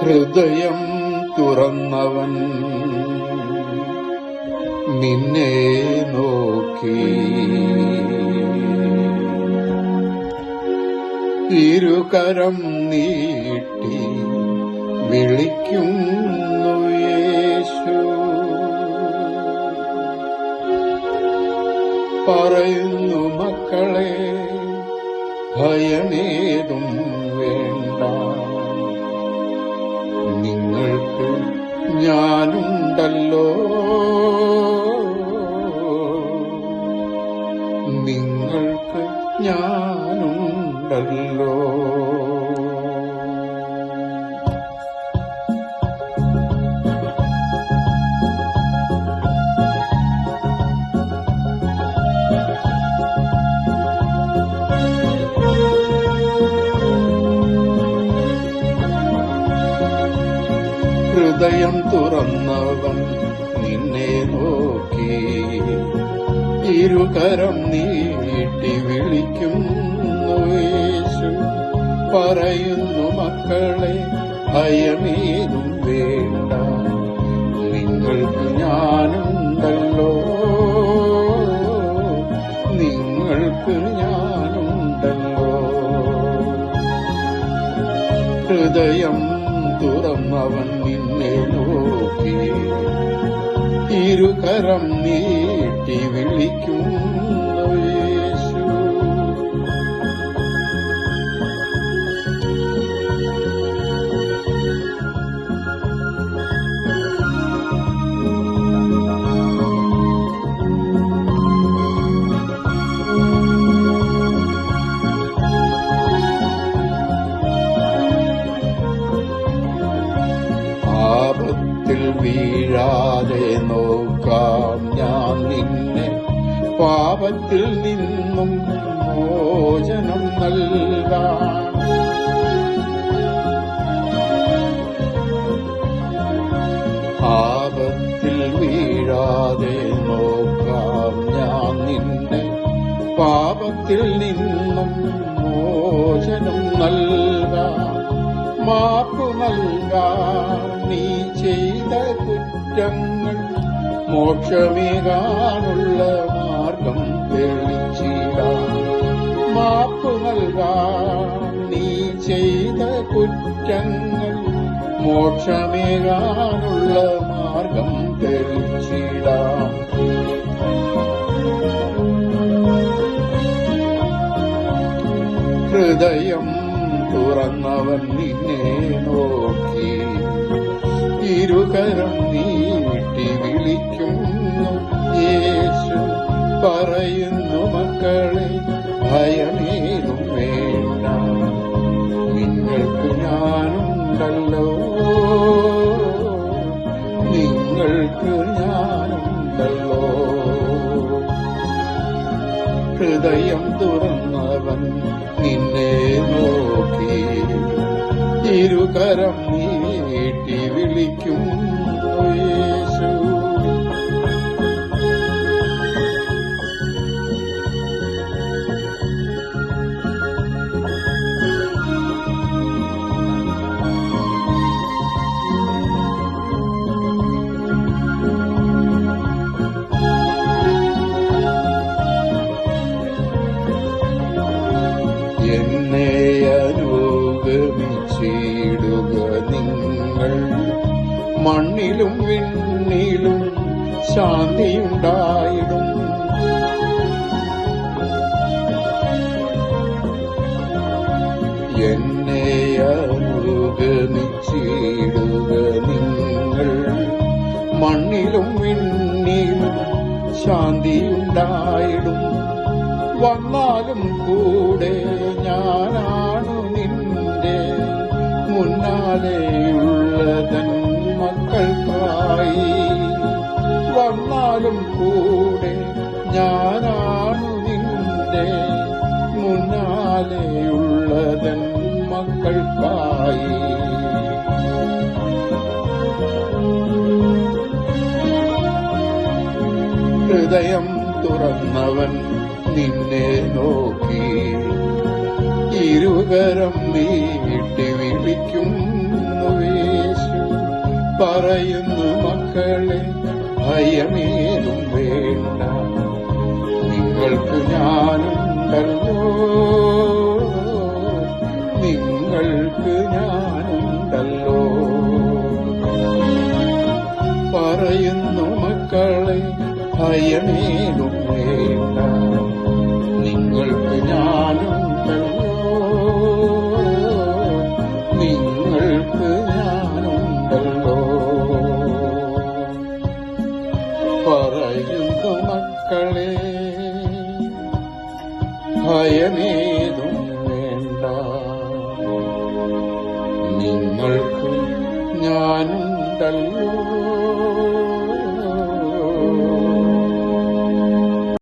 ഹൃദയം തുറന്നവൻ നിന്നെ നോക്കി. ഇരുകരം നീട്ടി വിളിക്കുന്നു യേശു. പറയുന്നു മക്കളെ ഭയമേതും വേണ്ട. നിങ്ങൾക്ക് ഞാനുണ്ടല്ലോ. നിങ്ങൾക്ക് ഞാനുണ്ടല്ലോ. ഹൃദയം തുറന്നവൻ നിന്നെ നോക്കി. ഇരുകരം നീട്ടി വിളിക്കുന്നു യേശു. പറയുന്നു മക്കളെ ഭയമേതും വേണ്ട. നിങ്ങൾക്ക് ഞാനുണ്ടല്ലോ. നിങ്ങൾക്ക് ഞാനുണ്ടല്ലോ. ഹൃദയം തുറന്നവൻ നിന്നെ ഇരുകരം നീട്ടി വിളിക്കുന്നു പാപത്തിൽ നിന്നും മോചനം നൽകാം. പാപത്തിൽ വീഴാതെ നോക്കാം ഞാൻ നിന്നെ. പാപത്തിൽ നിന്നും മോചനം നൽകാം. മാപ്പു നൽകാം നീ ചെയ്ത കുറ്റങ്ങൾ മോക്ഷമേകാനുള്ള മാർഗം തെളിച്ചിടാം. മാപ്പു നീ ചെയ്ത കുറ്റങ്ങൾ മോക്ഷമേകാനുള്ള മാർഗം തെളിച്ചിടാം. ഹൃദയം തുറന്നവൻ നിന്നെ നോക്കി. ഇരുകരം നീട്ടി വിളിക്കും പറയുന്നു മക്കളെ ഭയമേതും വേണ്ട. നിങ്ങൾക്ക് ഞാനുണ്ടല്ലോ. നിങ്ങൾക്ക് ഞാനുണ്ടല്ലോ. ഹൃദയം തുറന്നവൻ നിന്നെ നോക്കി ഇരുകരം നീട്ടി വിളിക്കുന്നു അനുഗമിച്ചിടുക നിങ്ങൾ. മണ്ണിലും വിണ്ണിലും ശാന്തിയുണ്ടായിടും. എന്നെ അനുഗമിച്ചിടുക നിങ്ങൾ. മണ്ണിലും വിണ്ണിലും ശാന്തിയുണ്ടായിടും. വന്നാലും കൂടെ ഞാനാണു മുന്നാലെയുള്ളതൻ മക്കൾക്കായി വന്നാലും കൂടെ ഞാനാണു നിന്റെ മുന്നാലെയുള്ളതൻ മക്കൾക്കായി ഹൃദയം തുറന്നവൻ നിന്നെ നോക്കി. ഇരുകരം നീട്ടി വിളിക്കുന്നു പറയുന്നു മക്കളെ ഭയമേതും വേണ്ട. നിങ്ങൾക്ക് ഞാനുണ്ടല്ലോ നിങ്ങൾക്ക് ഞാനുണ്ടല്ലോ പറയുന്നു മക്കളെ ഭയമേതും വേണ്ട. നിങ്ങൾക്ക് ഞാനുണ്ടല്ലോ മക്കളെ ഭയമേതും വേണ്ട. നിങ്ങൾക്ക് ഞാനുണ്ടല്ലോ.